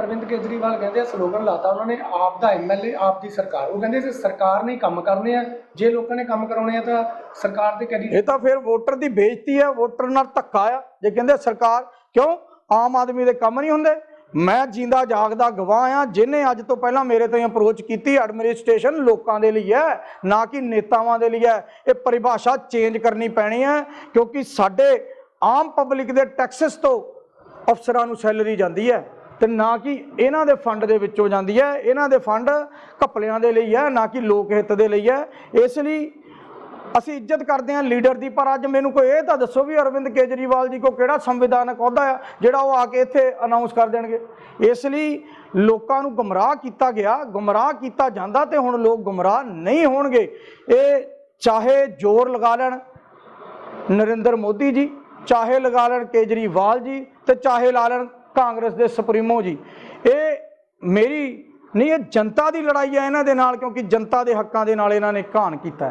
ਅਰਵਿੰਦ ਕੇਜਰੀਵਾਲ ਕਹਿੰਦੇ ਆ, ਸਲੋਗਨ ਲਾਤਾ ਉਹਨਾਂ ਨੇ, ਆਪ ਦਾ ਐਮਐਲਏ ਆਪ ਦੀ ਸਰਕਾਰ। ਉਹ ਕਹਿੰਦੇ ਜੇ ਸਰਕਾਰ ਨੇ ਕੰਮ ਕਰਨੇ ਆ, ਜੇ ਲੋਕਾਂ ਨੇ ਕੰਮ ਕਰਾਉਣੇ ਆ ਤਾਂ ਸਰਕਾਰ ਦੇ ਕੈਂਡੀਡੇਟ ਇਹ ਤਾਂ ਫਿਰ ਵੋਟਰ ਦੀ ਬੇਇੱਜ਼ਤੀ ਹੈ ਵੋਟਰ ਨਾਲ ਧੱਕਾ ਆ। ਜੇ ਕਹਿੰਦੇ ਸਰਕਾਰ, ਕਿਉਂ? ਆਮ ਆਦਮੀ ਦੇ ਕੰਮ ਨਹੀਂ ਹੁੰਦੇ। ਮੈਂ ਜਿੰਦਾ ਜਾਗਦਾ ਗਵਾਹ ਆ, ਜਿਹਨੇ ਅੱਜ ਤੋਂ ਪਹਿਲਾਂ ਮੇਰੇ ਤੋਂ ਅਪਰੋਚ ਕੀਤੀ ਐਡਮਿਨਿਸਟ੍ਰੇਸ਼ਨ ਲੋਕਾਂ ਦੇ ਲਈ ਹੈ, ਨਾ ਕਿ ਨੇਤਾਵਾਂ ਦੇ ਲਈ ਹੈ। ਇਹ ਪਰਿਭਾਸ਼ਾ ਚੇਂਜ ਕਰਨੀ ਪੈਣੀ ਹੈ, ਕਿਉਂਕਿ ਸਾਡੇ ਆਮ ਪਬਲਿਕ ਦੇ ਟੈਕਸਸ ਤੋਂ ਅਫਸਰਾਂ ਨੂੰ ਸੈਲਰੀ ਜਾਂਦੀ ਹੈ। ਤੇ ਨਾ ਕਿ ਇਹਨਾਂ ਦੇ ਫੰਡ ਦੇ ਵਿੱਚੋਂ ਜਾਂਦੀ ਹੈ, ਇਹਨਾਂ ਦੇ ਫੰਡ ਘਪਲਿਆਂ ਦੇ ਲਈ ਹੈ, ਨਾ ਕਿ ਲੋਕ ਹਿੱਤ ਦੇ ਲਈ ਹੈ। ਇਸ ਲਈ ਅਸੀਂ ਇੱਜ਼ਤ ਕਰਦੇ ਹਾਂ ਲੀਡਰ ਦੀ, ਪਰ ਅੱਜ ਮੈਨੂੰ ਕੋਈ ਇਹ ਤਾਂ ਦੱਸੋ ਵੀ ਅਰਵਿੰਦ ਕੇਜਰੀਵਾਲ ਜੀ ਕੋ ਕਿਹੜਾ ਸੰਵਿਧਾਨਕ ਅਹੁਦਾ ਆ, ਜਿਹੜਾ ਉਹ ਆ ਕੇ ਇੱਥੇ ਅਨਾਉਂਸ ਕਰ ਦੇਣਗੇ। ਇਸ ਲਈ ਲੋਕਾਂ ਨੂੰ ਗੁੰਮਰਾਹ ਕੀਤਾ ਗਿਆ, ਗੁੰਮਰਾਹ ਕੀਤਾ ਜਾਂਦਾ ਤੇ ਹੁਣ ਲੋਕ ਗੁੰਮਰਾਹ ਨਹੀਂ ਹੋਣਗੇ। ਇਹ ਚਾਹੇ ਜ਼ੋਰ ਲਗਾ ਲੈਣ ਨਰਿੰਦਰ ਮੋਦੀ ਜੀ, ਚਾਹੇ ਲਗਾ ਲੈਣ ਕੇਜਰੀਵਾਲ ਜੀ ਤੇ ਚਾਹੇ ਲਾ ਲੈਣ ਕਾਂਗਰਸ ਦੇ ਸੁਪਰੀਮੋ ਜੀ। ਇਹ ਮੇਰੀ, ਨਹੀਂ, ਇਹ ਜਨਤਾ ਦੀ ਲੜਾਈ ਹੈ ਇਹਨਾਂ ਦੇ ਨਾਲ, ਕਿਉਂਕਿ ਜਨਤਾ ਦੇ ਹੱਕਾਂ ਦੇ ਨਾਲ ਇਹਨਾਂ ਨੇ ਘਾਣ ਕੀਤਾ ਹੈ।